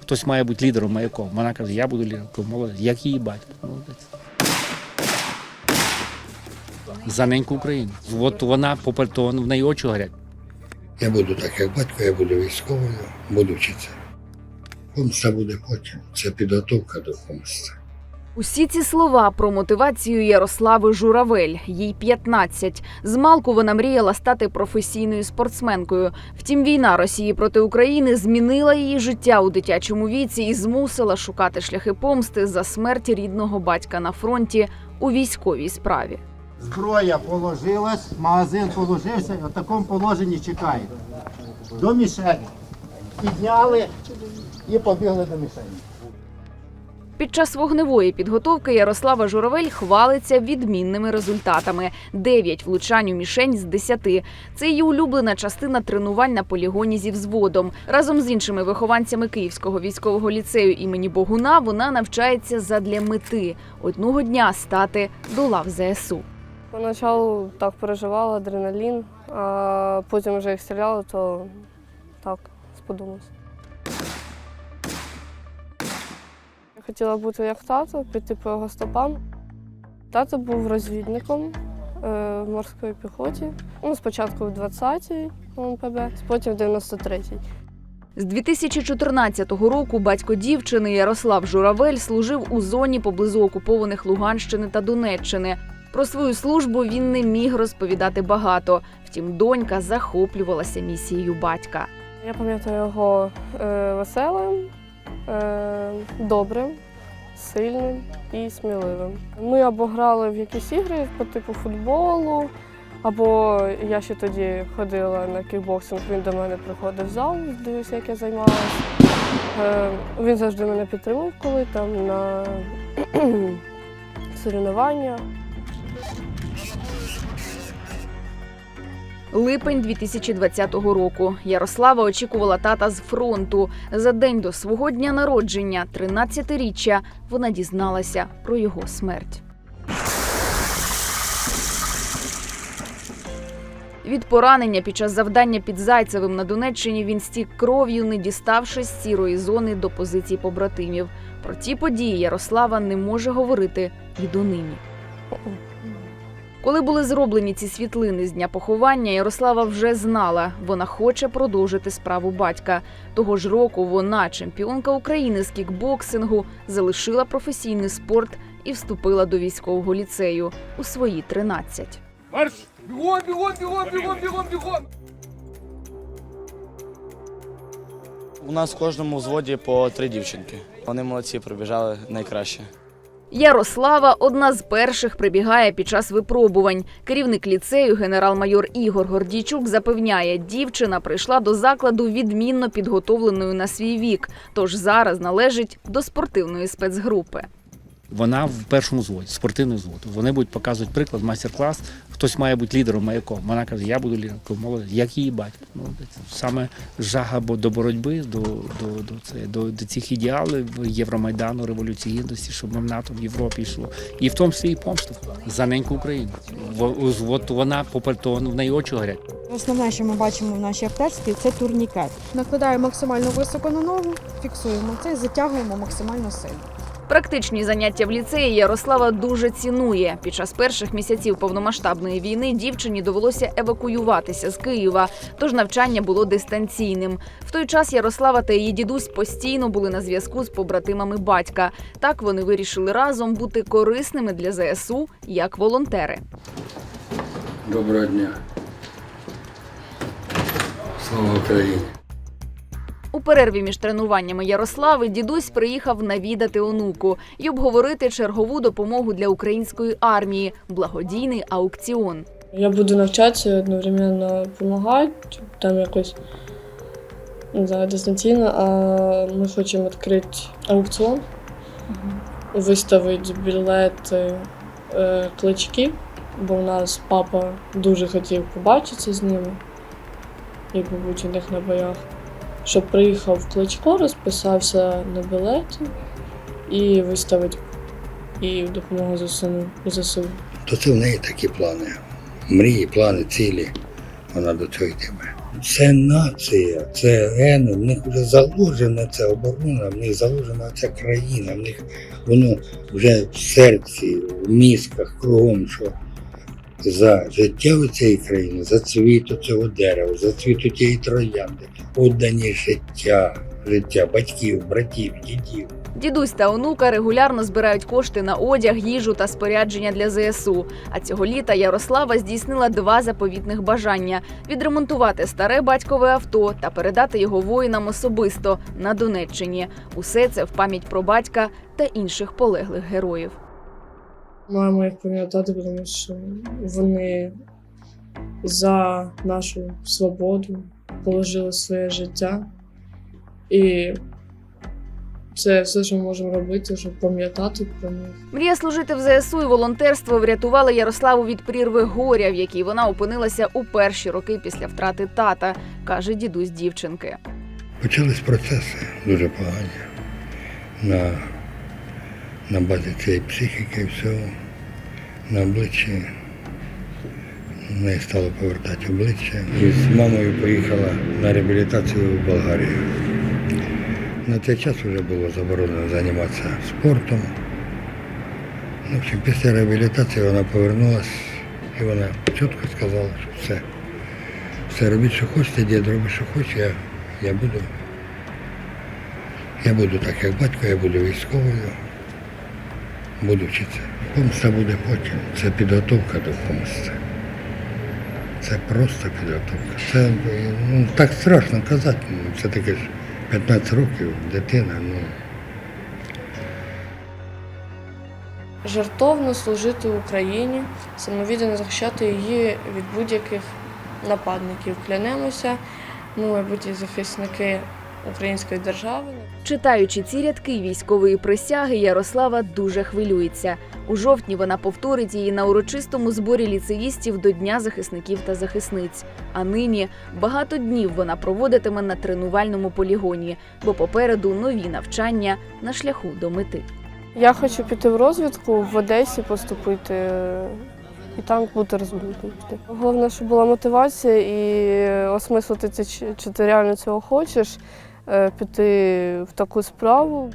Хтось має бути лідером маяком. Вона каже, я буду лідером. Молодець. Як її батько? Молодець. За неньку Україну. От вона, попри то, в неї очі горять. Я буду так, як батько, я буду військовою, буду вчитися. Помста буде потім. Це підготовка до помсти. Усі ці слова про мотивацію Ярослави Журавель. Їй 15. Змалку вона мріяла стати професійною спортсменкою. Втім, війна Росії проти України змінила її життя у дитячому віці і змусила шукати шляхи помсти за смерть рідного батька на фронті у військовій справі. Зброя положилась, магазин положився, в такому положенні чекає. До мішені. Підняли і побігли до мішені. Під час вогневої підготовки Ярослава Журавель хвалиться відмінними результатами: 9 влучань у мішень з 10. Це її улюблена частина тренувань на полігоні зі взводом. Разом з іншими вихованцями Київського військового ліцею імені Богуна вона навчається задля мети одного дня стати до лав ЗСУ. Поначалу так переживала адреналін, а потім вже як стріляла, то так сподобалось. Хотіла бути як тато, піти по його стопам. Тато був розвідником е, в морській піхоті. Ну, спочатку в 20-й МПБ, потім в 93-й. З 2014 року батько дівчини Ярослав Журавель служив у зоні поблизу окупованих Луганщини та Донеччини. Про свою службу він не міг розповідати багато. Втім, донька захоплювалася місією батька. Я пам'ятаю його е, веселим, добрим, сильним і сміливим. Ми або грали в якісь ігри по типу футболу, або я ще тоді ходила на кікбоксинг, він до мене приходив в зал, дивився, як я займалася. Е, він завжди мене підтримав, коли там на соревнування. Липень 2020 року. Ярослава очікувала тата з фронту. За день до свого дня народження, 13-річчя, вона дізналася про його смерть. Від поранення під час завдання під Зайцевим на Донеччині він стік кров'ю, не діставшись сірої зони до позицій побратимів. Про ті події Ярослава не може говорити і донині. Коли були зроблені ці світлини з дня поховання, Ярослава вже знала, вона хоче продовжити справу батька. Того ж року вона, чемпіонка України з кікбоксингу, залишила професійний спорт і вступила до військового ліцею у свої 13. Марш! Бігом, бігом, бігом, бігом, бігом, бігом! У нас в кожному взводі по три дівчинки. Вони молодці, пробіжали найкраще. Ярослава одна з перших прибігає під час випробувань. Керівник ліцею, генерал-майор Ігор Гордійчук, запевняє, дівчина прийшла до закладу відмінно підготовленою на свій вік, тож зараз належить до спортивної спецгрупи. Вона в першому зводі, спортивний звод. Вони будуть показувати приклад, майстер-клас. Хтось має бути лідером маяком. Вона каже, я буду лідером. Молодець. Як її батько? Молодець. Саме жага бо- до боротьби, до, до, до, це, до, до цих ідеалів Євромайдану, Революції Гідності, щоб ми в НАТО в Європі йшло. І в тому свій помсту за неньку Україну. Во- От вона, попри то, в неї очі горять. Основне, що ми бачимо в нашій аптечці, це турнікет. Накладаємо максимально високо на ногу, фіксуємо це і затягуємо максимально сильно. Практичні заняття в ліцеї Ярослава дуже цінує. Під час перших місяців повномасштабної війни дівчині довелося евакуюватися з Києва, тож навчання було дистанційним. В той час Ярослава та її дідусь постійно були на зв'язку з побратимами батька. Так вони вирішили разом бути корисними для ЗСУ як волонтери. Доброго дня. Слава Україні! У перерві між тренуваннями Ярослави дідусь приїхав навідати онуку і обговорити чергову допомогу для української армії благодійний аукціон. Я буду навчатися одновременно допомагати, там якось не знаю, дистанційно, а ми хочемо відкрити аукціон, виставити білети е, клички, бо в нас папа дуже хотів побачитися з ними і побути у них на боях. Щоб приїхав кличко, розписався на білети і виставити і допомогу ЗСУ. ЗСУ. То це в неї такі плани. Мрії, плани, цілі. Вона до цього йтиме. це нація, це гени, в них вже заложена ця оборона, в них заложена ця країна, в них воно вже в серці, в мізках, кругом, що за життя у цієї країни, за цвіт цього дерева, за цвіт тієї троянди, віддані життя, життя батьків, братів, дідів. Дідусь та онука регулярно збирають кошти на одяг, їжу та спорядження для ЗСУ. А цього літа Ярослава здійснила два заповітних бажання: відремонтувати старе батькове авто та передати його воїнам особисто на Донеччині. Усе це в пам'ять про батька та інших полеглих героїв. Маємо їх пам'ятати, тому що вони за нашу свободу положили своє життя. І це все, що ми можемо робити, щоб пам'ятати про них. Мрія служити в ЗСУ і волонтерство врятувала Ярославу від прірви горя, в якій вона опинилася у перші роки після втрати тата, каже дідусь дівчинки. Почались процеси дуже погані на, на базі цієї психіки всього. На обличчі в неї стало повертати обличчя. І з мамою поїхала на реабілітацію в Болгарію. На цей час вже було заборонено займатися спортом. Ну, в общем, після реабілітації вона повернулася і вона чітко сказала, що все. Все робіть, що хочете, дід робить, що хоче, я, я буду. Я буду так, як батько, я буду військовою, буду вчитися. Помста буде потім. Це підготовка до помсти. Це просто підготовка. Це ну, так страшно казати. Ну, Це таке ж 15 років, дитина, ну. Жартовно служити Україні, самовіддано захищати її від будь-яких нападників. Клянемося, ми майбутні захисники української держави. Читаючи ці рядки військової присяги, Ярослава дуже хвилюється. У жовтні вона повторить її на урочистому зборі ліцеїстів до Дня захисників та захисниць. А нині багато днів вона проводитиме на тренувальному полігоні, бо попереду нові навчання на шляху до мети. Я хочу піти в розвідку в Одесі поступити і там бути резолютним. Головне, щоб була мотивація і осмислити це, чи- чи ти реально цього хочеш, піти в таку справу.